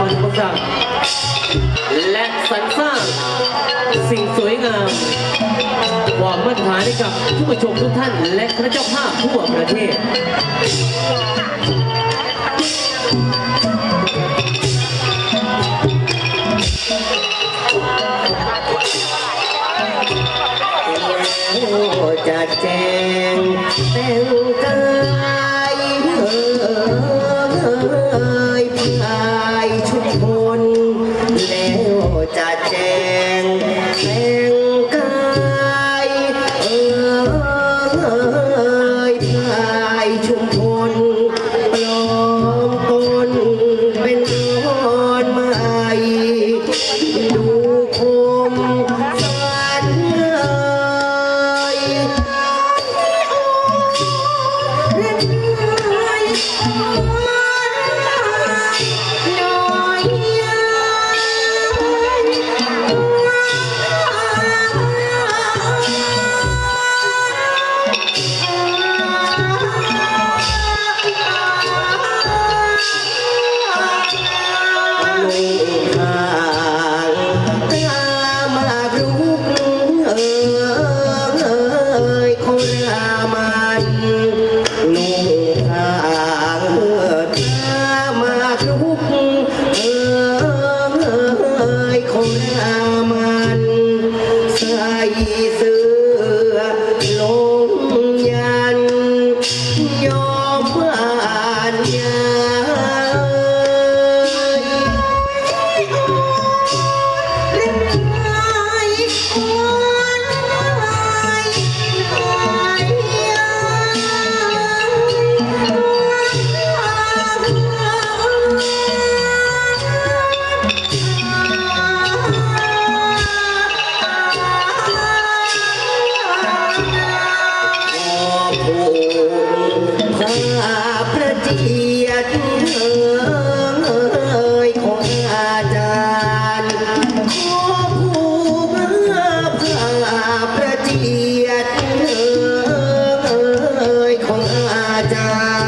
ฟังคำสั่และสรรสร้างสิ่งสวยงามความมั่นฐานให้กับผู้ชมทุกท่านและพระเจ้าภาพทั่วประเทศจัแจงแต่งกาย da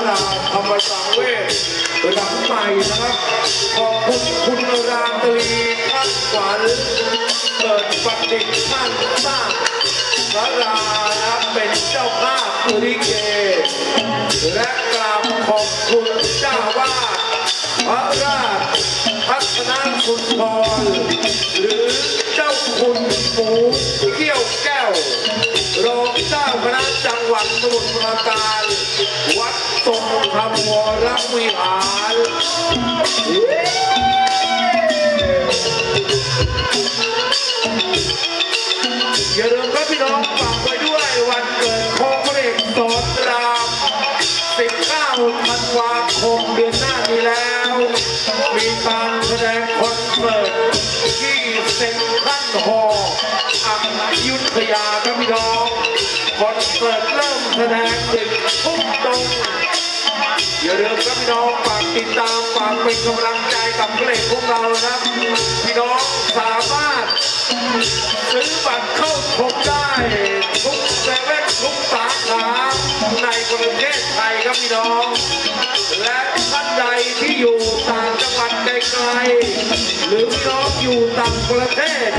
องสาราธรรมสังเวชหลังใหม่นะครับ ขอบคุณคุณรามตรีท่านขวัญเกิดประดิษฐ์ท่านสร้างสารานะรับเป็นเจ้าภาพลิเก และกราบขอบคุณเจ้าวาดพระราชพัฒนาสุนทรหรือเจ้าคุณหมูเขี้ยวแก้วรองเจ้าคณะ จังหวัดสมุทรปราการ วัดทรงธรรมวรวิหารอย่าลืมครับพี่น้องฝากไว้ ถึงทุ่มตรงอย่าลืมครับพี่น้องฝากติดตามฝากเป็นกำลังใจกับเพลงของเรานะครับพี่น้องสามารถซื้อบัตรเข้าชมได้ทุกเซเว่นทุกสาขาในประเทศไทยครับพี่น้อง และท่านใดที่อยู่ต่างจังหวัดไกลๆหรือพี่น้องอยู่ต่างประเทศ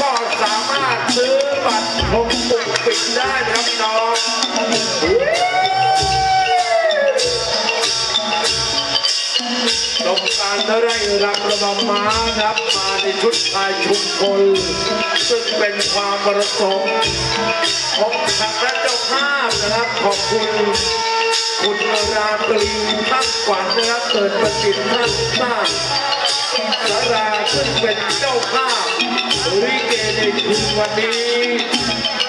ก็สามารถซื้อบัตรชมปุกปิดได้ครับพี่น้อง ชมการไร่รำระบำม้าครับมาในชุดชายชุมพลซึ่งเป็นความประสงค์ของทางด้านเจ้าภาพนะครับขอบคุณคุณราตรีท่านขวัญนะครับเกิดประสิทธิ์ท่านสร้างสาราซึ่งเป็นเจ้าภาพริเกในคืนวันนี้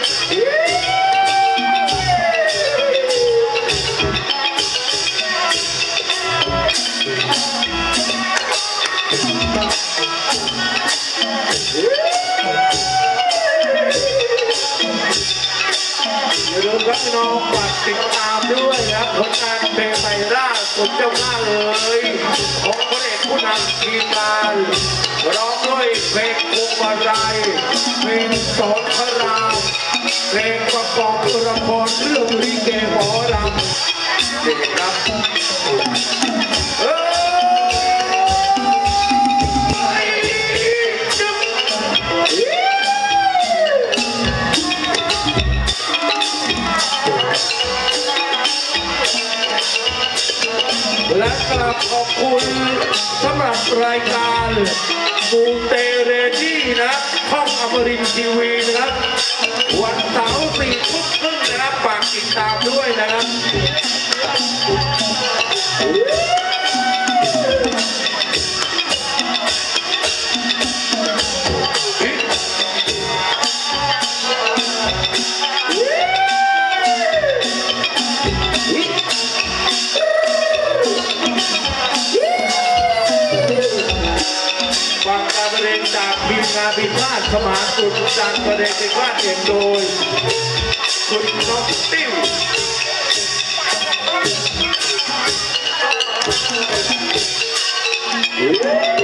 อย่าลืมครับพี่น้องฝากติดตามด้วยนะครับผลงานเพลงใหม่ล่าสุดเจ้าหน้าเลยของพระเอกผู้นำทีมงานร้องด้วยเพลงพวงมาลัยเพลงสอนพระรามเพลงประกอบละครเรื่องลิเกหมอรำนี่ครับ และกราบขอบคุณสำหรับรายการมูเตเรดี้นะครับช่องอมรินทร์ทีวีนะครับ วันเสาร์สี่ทุ่มครึ่งนะครับฝากติดตามด้วยนะครับ มาสุดจังประเด็นที่ว่าเองโดย คุณน้องติ้วโอ้